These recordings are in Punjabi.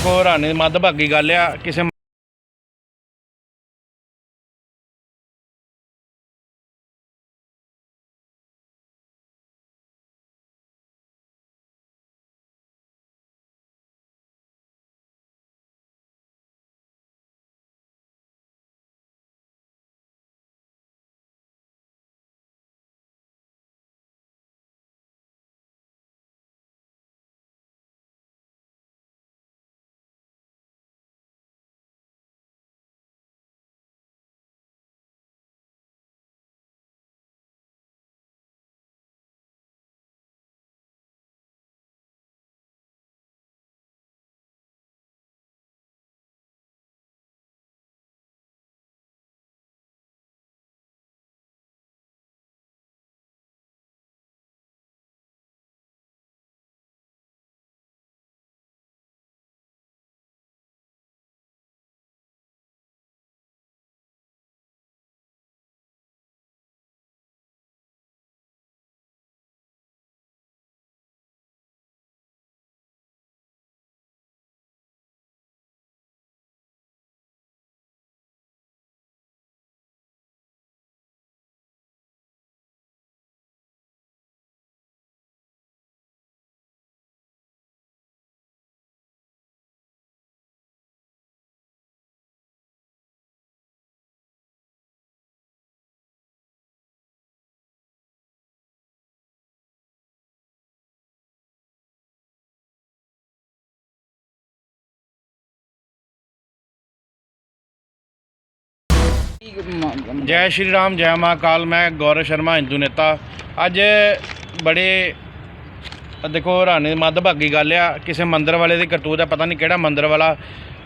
ਦੇਖੋ ਹੈਰਾਨੀ ਦੀ ਮੱਧਭਾਗੀ ਗੱਲ ਆ ਕਿਸੇ ਜੈ ਸ਼੍ਰੀ ਰਾਮ, ਜੈ ਮਹਾਕਾਲ ਮੈਂ ਗੌਰਵ ਸ਼ਰਮਾ, ਹਿੰਦੂ ਨੇਤਾ। ਅੱਜ ਬੜੇ ਦੇਖੋ, ਹੈਰਾਨੀ ਦੀ ਮੱਧਭਾਗੀ ਗੱਲ ਆ, ਕਿਸੇ ਮੰਦਰ ਵਾਲੇ ਦੀ ਕਰਤੂਤ ਆ ਪਤਾ ਨਹੀਂ ਕਿਹੜਾ ਮੰਦਰ ਵਾਲਾ।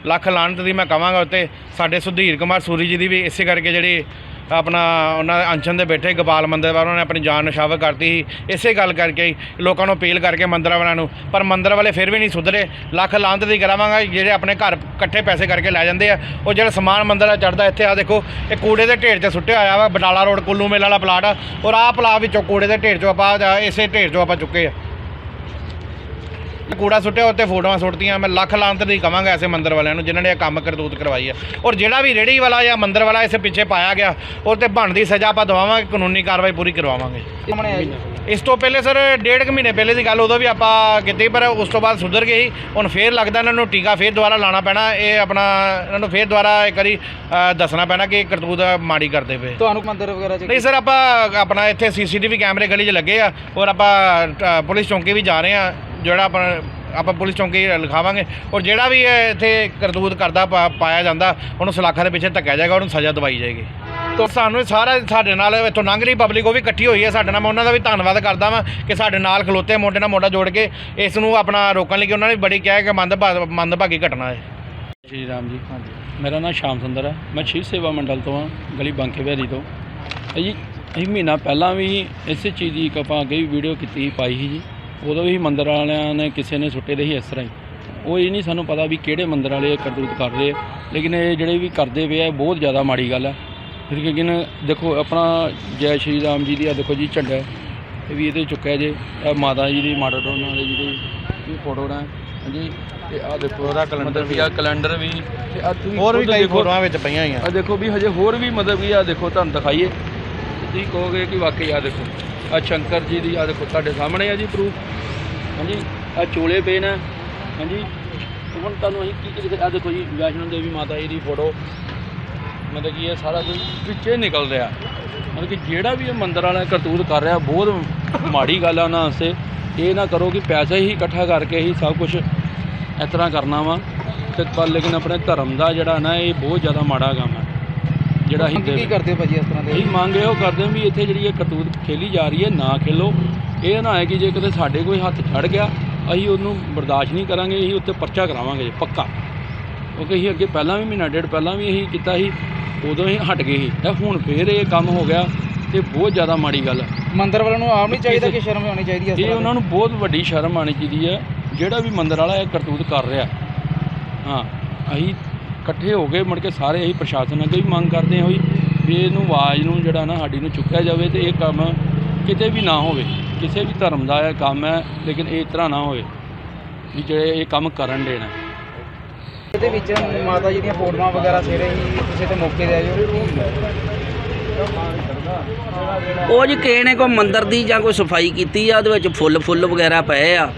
ਲੱਖ ਲਾਹਨਤ ਦੀ ਮੈਂ ਕਵਾਂਗਾ ਉੱਤੇ, ਸਾਡੇ ਸੁਧੀਰ ਕੁਮਾਰ ਸੂਰੀ ਜੀ ਦੀ ਵੀ, ਇਸੇ ਕਰਕੇ ਜਿਹੜੀ ਆਪਣਾ ਉਹਨਾਂ ਦੇ ਅਨਸ਼ਨ ਦੇ ਬੈਠੇ ਗੋਪਾਲ ਮੰਦਿਰ ਵਾਲਾ, ਉਹਨਾਂ ਨੇ ਆਪਣੀ ਜਾਨ ਨਿਸ਼ਾਵਰ ਕਰਤੀ ਸੀ। ਇਸੇ ਗੱਲ ਕਰਕੇ ਹੀ ਲੋਕਾਂ ਨੂੰ ਅਪੀਲ ਕਰਕੇ ਮੰਦਿਰਾਂ ਵਾਲਿਆਂ ਨੂੰ, ਪਰ ਮੰਦਿਰ ਵਾਲੇ ਫਿਰ ਵੀ ਨਹੀਂ ਸੁਧਰੇ। ਲੱਖ ਲਾਹਨਤ ਦੀ ਕਰਾਵਾਂਗਾ, ਜਿਹੜੇ ਆਪਣੇ ਘਰ ਇਕੱਠੇ ਪੈਸੇ ਕਰਕੇ ਲੈ ਜਾਂਦੇ ਆ। ਉਹ ਜਿਹੜਾ ਸਮਾਨ ਮੰਦਿਰ ਦਾ ਚੜਦਾ ਇੱਥੇ ਆ ਦੇਖੋ, ਇਹ ਕੂੜੇ ਦੇ ਢੇਰ 'ਚ ਸੁੱਟਿਆ ਹੋਇਆ ਵਾ ਬਟਾਲਾ ਰੋਡ, ਕੁੱਲੂ ਮੇਲ ਵਾਲਾ ਪਲਾਟ ਆ। ਔਰ ਆਹ ਪਲਾਟ ਵਿੱਚੋਂ ਕੂੜੇ ਦੇ ਢੇਰ 'ਚੋਂ ਆਪਾਂ ਇਸੇ ਢੇਰ 'ਚੋਂ ਆਪਾਂ ਚੁੱਕੇ ਆ। ਕੂੜਾ ਸੁੱਟਿਆ ਉੱਤੇ ਫੋਟੋਆਂ ਸੁੱਟਤੀਆਂ ਮੈਂ ਲੱਖ ਲਾਂਤ ਦੀ ਕਵਾਂਗਾ ਐਸੇ ਮੰਦਿਰ ਵਾਲਿਆਂ ਨੂੰ ਜਿਨ੍ਹਾਂ ਨੇ ਇਹ ਕੰਮ ਕਰਤੂਤ ਕਰਵਾਈ ਹੈ ਔਰ ਜਿਹੜਾ ਵੀ ਰੇੜੀ ਵਾਲਾ ਜਾਂ ਮੰਦਿਰ ਵਾਲਾ ਇਸੇ ਪਿੱਛੇ ਪਾਇਆ ਗਿਆ ਉਹ ਤੇ ਬਣਦੀ ਸਜ਼ਾ ਆਪਾਂ ਦਵਾਵਾਂਗੇ ਕਾਨੂੰਨੀ ਕਾਰਵਾਈ ਪੂਰੀ ਕਰਵਾਵਾਂਗੇ। ਇਸ ਤੋਂ ਪਹਿਲੇ ਸਰ ਡੇਢ ਕੁ ਮਹੀਨੇ ਪਹਿਲੇ ਦੀ ਗੱਲ ਉਦੋਂ ਵੀ ਆਪਾਂ ਕੀਤੀ ਪਰ ਉਸ ਤੋਂ ਬਾਅਦ ਸੁਧਰ ਗਈ ਹੁਣ ਫੇਰ ਲੱਗਦਾ ਇਹਨਾਂ ਨੂੰ ਟੀਕਾ ਫੇਰ ਦੁਬਾਰਾ ਲਾਣਾ ਪੈਣਾ ਇਹ ਆਪਣਾ ਇਹਨਾਂ ਨੂੰ ਫੇਰ ਦੁਬਾਰਾ ਇੱਕ ਵਾਰੀ ਦੱਸਣਾ ਪੈਣਾ ਕਿ ਕਰਤੂਤ ਮਾੜੀ ਕਰਦੇ ਪਏ। ਤੁਹਾਨੂੰ ਮੰਦਿਰ ਵਗੈਰਾ ਚ ਨਹੀਂ ਸਰ ਆਪਾਂ ਆਪਣਾ ਇੱਥੇ ਸੀਸੀਟੀਵੀ ਕੈਮਰੇ ਗਲੀ 'ਚ ਲੱਗੇ ਆ ਔਰ ਆਪਾਂ ਪੁਲਿਸ ਚੌਂਕੀ ਵੀ ਜਾ ਰਹੇ ਆ। ਜਿਹੜਾ ਆਪਾਂ ਆਪਾਂ ਪੁਲਿਸ ਚੌਂਕੀ ਲਿਖਾਵਾਂਗੇ ਔਰ ਜਿਹੜਾ ਵੀ ਇਹ ਇੱਥੇ ਕਰਤੂਤ ਕਰਦਾ ਪਾ- ਪਾਇਆ ਜਾਂਦਾ, ਉਹਨੂੰ ਸਲਾਖਾਂ ਦੇ ਪਿੱਛੇ ਧੱਕਿਆ ਜਾਏਗਾ, ਉਹਨੂੰ ਸਜ਼ਾ ਦਵਾਈ ਜਾਏਗੀ। ਤਾਂ ਸਾਨੂੰ ਇਹ ਸਾਰਾ ਸਾਡੇ ਨਾਲ ਇੱਥੋਂ ਲੰਘ ਰਹੀ ਪਬਲਿਕ, ਉਹ ਵੀ ਇਕੱਠੀ ਹੋਈ ਹੈ ਸਾਡੇ ਨਾਲ, ਮੈਂ ਉਹਨਾਂ ਦਾ ਵੀ ਧੰਨਵਾਦ ਕਰਦਾ ਵਾਂ ਕਿ ਸਾਡੇ ਨਾਲ ਖਲੋਤੇ ਮੋਢੇ ਨਾਲ ਮੋਢਾ ਜੋੜ ਕੇ ਇਸ ਨੂੰ ਆਪਣਾ ਰੋਕਣ ਲਈ ਕਿ ਉਹਨਾਂ ਨੇ ਬੜੀ ਕਿਹਾ ਕਿ ਮੰਦਭਾ ਮੰਦਭਾਗੀ ਘਟਨਾ ਹੈ। ਸ਼੍ਰੀ ਰਾਮ ਜੀ ਮੇਰਾ ਨਾਮ ਸ਼ਾਮ ਸੁੰਦਰ ਹੈ। ਮੈਂ ਸ਼ਿਵ ਸੇਵਾ ਮੰਡਲ ਤੋਂ ਹਾਂ, ਗਲੀ ਬਾਂਕੇ ਬਿਹਾਰੀ ਤੋਂ। ਜੀ ਅਸੀਂ ਮਹੀਨਾ ਪਹਿਲਾਂ ਵੀ ਇਸੇ ਚੀਜ਼ ਦੀ ਇੱਕ ਆਪਾਂ ਅੱਗੇ ਵੀ ਵੀਡੀਓ ਕੀਤੀ, ਪਾਈ ਸੀ ਜੀ। ਉਦੋਂ ਵੀ ਮੰਦਰ ਵਾਲਿਆਂ ਨੇ ਕਿਸੇ ਨੇ ਸੁੱਟੇ ਦੇ ਸੀ ਇਸ ਤਰ੍ਹਾਂ ਹੀ। ਉਹ ਇਹ ਨਹੀਂ ਸਾਨੂੰ ਪਤਾ ਵੀ ਕਿਹੜੇ ਮੰਦਰ ਵਾਲੇ ਕਰਤੂਤ ਕਰ ਰਹੇ ਆ। ਲੇਕਿਨ ਇਹ ਜਿਹੜੇ ਵੀ ਕਰਦੇ ਪਏ ਆ ਇਹ ਬਹੁਤ ਜ਼ਿਆਦਾ ਮਾੜੀ ਗੱਲ ਹੈ ਫਿਰ ਲੇਕਿਨ ਦੇਖੋ ਆਪਣਾ ਜੈ ਸ਼੍ਰੀ ਰਾਮ ਜੀ ਦੀ ਆ ਦੇਖੋ ਜੀ ਝੰਡਾ ਇਹ ਵੀ ਇਹਦੇ ਚੁੱਕਿਆ ਜੇ। ਇਹ ਮਾਤਾ ਜੀ ਦੀ ਮਾਡਲ ਰੋਡ ਨਾਲ ਜਿਹੜੀ ਇਹ ਫੋਟੋ ਨਾ। ਹਾਂਜੀ ਤੇ ਆ ਦੇਖੋ ਉਹਦਾ ਮਤਲਬ ਵੀ ਆ। ਕੈਲੰਡਰ ਵੀ। ਤੇ ਆ ਹੋਰ ਵੀ ਕਈ ਫੋਟੋਆਂ ਵਿੱਚ ਪਈਆਂ ਹੋਈਆਂ। ਆ ਦੇਖੋ ਵੀ ਹਜੇ ਹੋਰ ਵੀ ਮਤਲਬ ਵੀ ਆ ਦੇਖੋ ਤੁਹਾਨੂੰ ਦਿਖਾਈਏ। ਤੁਸੀਂ ਕਹੋਗੇ ਕਿ ਵਾਕਈ ਆ ਦੇਖੋ ਆ ਸ਼ੰਕਰ ਜੀ ਦੀ ਆ ਦੇਖੋ, ਤੁਹਾਡੇ ਸਾਹਮਣੇ ਆ ਜੀ ਪ੍ਰੂਫ ਹਾਂਜੀ ਆ ਚੋਲੇ ਪਏ ਨੇ। ਹਾਂਜੀ, ਹੁਣ ਤੁਹਾਨੂੰ ਅਸੀਂ ਕੀ ਕੀ ਦਿਖਾ ਆ ਦੇਖੋ ਜੀ, ਵੈਸ਼ਨੋ ਦੇਵੀ ਮਾਤਾ ਜੀ ਦੀ ਫੋਟੋ ਮਤਲਬ ਕਿ ਇਹ ਸਾਰਾ ਕੁਝ ਵਿੱਚੇ ਨਿਕਲ ਰਿਹਾ। ਮਤਲਬ ਕਿ ਜਿਹੜਾ ਵੀ ਇਹ ਮੰਦਰ ਵਾਲਾ ਕਰਤੂਤ ਕਰ ਰਿਹਾ, ਬਹੁਤ ਮਾੜੀ ਗੱਲ ਆ ਉਹਨਾਂ ਵਾਸਤੇ। ਇਹ ਨਾ ਕਰੋ ਕਿ ਪੈਸੇ ਹੀ ਇਕੱਠਾ ਕਰਕੇ ਹੀ ਸਭ ਕੁਝ ਇਸ ਤਰ੍ਹਾਂ ਕਰਨਾ ਵਾ। ਤੇ ਪਰ ਲੇਕਿਨ ਆਪਣੇ ਧਰਮ ਦਾ ਜਿਹੜਾ ਨਾ, ਇਹ ਬਹੁਤ ਜ਼ਿਆਦਾ ਮਾੜਾ ਕੰਮ ਜਿਹੜਾ ਅਸੀਂ ਕੀ ਕਰਦੇ ਹੋ ਭਾਜੀ ਇਸ ਤਰ੍ਹਾਂ ਦੇ? ਅਸੀਂ ਮੰਗ ਇਹੋ ਕਰਦੇ ਹਾਂ ਵੀ ਇੱਥੇ ਜਿਹੜੀ ਇਹ ਕਰਤੂਤ ਖੇਲੀ ਜਾ ਰਹੀ ਹੈ ਨਾ ਖੇਲੋ। ਇਹ ਨਾ ਹੈ ਕਿ ਜੇ ਕਿਤੇ ਸਾਡੇ ਕੋਈ ਹੱਥ ਛੜ ਗਿਆ ਅਸੀਂ ਉਹਨੂੰ ਬਰਦਾਸ਼ਤ ਨਹੀਂ ਕਰਾਂਗੇ ਅਸੀਂ ਉੱਤੇ ਪਰਚਾ ਕਰਾਵਾਂਗੇ ਜੀ, ਪੱਕਾ। ਕਿਉਂਕਿ ਅਸੀਂ ਅੱਗੇ ਪਹਿਲਾਂ ਵੀ ਮਹੀਨਾ ਡੇਢ ਪਹਿਲਾਂ ਵੀ ਇਹੀ ਕੀਤਾ ਸੀ ਉਦੋਂ ਹੀ ਹਟ ਗਏ ਸੀ। ਤੇ ਹੁਣ ਫੇਰ ਇਹ ਕੰਮ ਹੋ ਗਿਆ ਤੇ ਬਹੁਤ ਜ਼ਿਆਦਾ ਮਾੜੀ ਗੱਲ ਹੈ। ਮੰਦਿਰ ਵਾਲਿਆਂ ਨੂੰ ਆਪ ਨਹੀਂ ਚਾਹੀਦਾ ਕਿ ਸ਼ਰਮ ਆਉਣੀ ਚਾਹੀਦੀ ਹੈ ਇਹ ਉਹਨਾਂ ਨੂੰ ਬਹੁਤ ਵੱਡੀ ਸ਼ਰਮ ਆਣੀ ਚਾਹੀਦੀ ਹੈ। ਜਿਹੜਾ ਵੀ ਮੰਦਰ ਵਾਲਾ ਇਹ ਕਰਤੂਤ ਕਰ ਰਿਹਾ। ਹਾਂ ਅਸੀਂ ਇਕੱਠੇ ਹੋ ਕੇ ਮੁੜ ਕੇ ਸਾਰੇ ਅਸੀਂ ਪ੍ਰਸ਼ਾਸਨ ਅੱਗੇ ਵੀ ਮੰਗ ਕਰਦੇ ਹਾਂ ਹੋਈ ਵੀ ਇਹਨੂੰ ਆਵਾਜ਼ ਨੂੰ ਜਿਹੜਾ ਨਾ ਸਾਡੀ ਨੂੰ ਚੁੱਕਿਆ ਜਾਵੇ ਤੇ ਇਹ ਕੰਮ ਕਿਤੇ ਵੀ ਨਾ ਹੋਵੇ ਕਿਸੇ ਵੀ ਧਰਮ ਦਾ ਇਹ ਕੰਮ ਹੈ ਲੇਕਿਨ ਇਹ ਤਰ੍ਹਾਂ ਨਾ ਹੋਵੇ ਵੀ ਜਿਹੜੇ ਇਹ ਕੰਮ ਕਰਨ ਦੇਣਾ ਇਹਦੇ ਵਿੱਚ ਮਾਤਾ ਜੀ ਦੀਆਂ ਫੋਟੋਆਂ ਵਗੈਰਾ ਸੇਰੇ ਹੀ ਤੁਸੀਂ ਤੇ ਮੌਕੇ ਆਏ ਹੋ? ਉਹ ਜੀ ਕਿਸੇ ਨੇ ਕੋਈ ਮੰਦਿਰ ਦੀ ਜਾਂ ਕੋਈ ਸਫ਼ਾਈ ਕੀਤੀ ਆ ਉਹਦੇ ਵਿੱਚ ਫੁੱਲ ਫੁੱਲ ਵਗੈਰਾ ਪਏ ਆ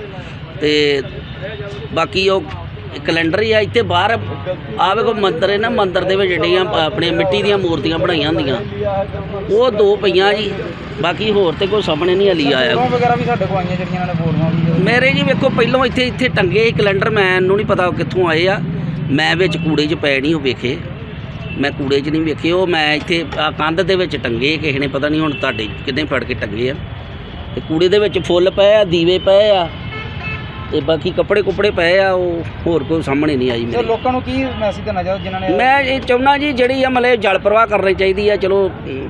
ਤੇ ਬਾਕੀ ਉਹ ਕੈਲੰਡਰ ਹੀ ਆ ਇੱਥੇ ਬਾਹਰ ਆਵੇ ਕੋ ਮੰਦਿਰ ਹੈ ਨਾ ਮੰਦਿਰ ਦੇ ਵਿੱਚ ਜਿਹੜੀਆਂ ਆਪਣੇ ਮਿੱਟੀ ਦੀਆਂ ਮੂਰਤੀਆਂ ਬਣਾਈਆਂ ਹੁੰਦੀਆਂ। ਉਹ ਦੋ ਪਈਆਂ ਜੀ ਬਾਕੀ ਹੋਰ ਤੇ ਕੋਈ ਸਾਹਮਣੇ ਨਹੀਂ ਹਲੀ ਆਇਆ। ਫੋਟੋਆਂ ਵਗੈਰਾ ਵੀ ਸਾਡੇ ਕੋਲ ਆਈਆਂ ਜਿਹੜੀਆਂ ਇਹਨਾਂ ਨੇ ਫੋਟੋਆਂ ਵੀ ਮੇਰੇ ਜੀ ਵੇਖੋ ਪਹਿਲੋਂ ਇੱਥੇ ਇੱਥੇ ਟੰਗੇ ਕੈਲੰਡਰ ਮੈਨੂੰ ਨਹੀਂ ਪਤਾ ਉਹ ਕਿੱਥੋਂ ਆਏ ਆ। ਮੈਂ ਵਿੱਚ ਕੂੜੇ 'ਚ ਪੈ ਨਹੀਂ ਉਹ ਵੇਖੇ। ਮੈਂ ਕੂੜੇ 'ਚ ਨਹੀਂ ਵੇਖੇ ਉਹ ਮੈਂ ਇੱਥੇ ਆਹ ਕੰਧ ਦੇ ਵਿੱਚ ਟੰਗੇ ਕਿਸੇ ਨੇ ਪਤਾ ਨਹੀਂ ਹੁਣ ਤੁਹਾਡੇ ਕਿੰਨੇ ਫੜ ਕੇ ਟੰਗੇ ਆ। ਤੇ ਕੂੜੇ ਦੇ ਵਿੱਚ ਫੁੱਲ ਪਏ ਆ ਦੀਵੇ ਪਏ ਆ। ਤੇ ਬਾਕੀ ਕੱਪੜੇ ਕੁਪੜੇ ਪਏ ਆ ਉਹ ਹੋਰ ਕੋਈ ਸਾਹਮਣੇ ਨਹੀਂ ਆਈ ਤੇ ਮੇਰੇ। ਲੋਕਾਂ ਨੂੰ ਕੀ ਮੈਸੇਜ ਦੇਣਾ ਚਾਹੋ ਜਿਨ੍ਹਾਂ ਨੇ ਮੈਂ ਇਹ ਚਾਹੁੰਦਾ ਜੀ ਜਿਹੜੀ ਆ ਮਤਲਬ ਜਲ ਪ੍ਰਵਾਹ ਕਰਨੀ ਚਾਹੀਦੀ ਆ ਚਲੋ ਅਮ,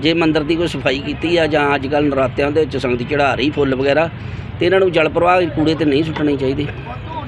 ਜੇ ਮੰਦਿਰ ਦੀ ਕੋਈ ਸਫ਼ਾਈ ਕੀਤੀ ਆ ਜਾਂ ਅੱਜ ਕੱਲ ਨਰਾਤਿਆਂ ਦੇ ਵਿੱਚ ਸੰਗਤ ਚੜਾ ਰਹੀ ਫੁੱਲ ਵਗੈਰਾ ਤੇ ਇਹਨਾਂ ਨੂੰ ਜਲ ਪ੍ਰਵਾਹ ਕੂੜੇ ਤੇ ਨਹੀਂ ਸੁੱਟਣੇ ਚਾਹੀਦੇ।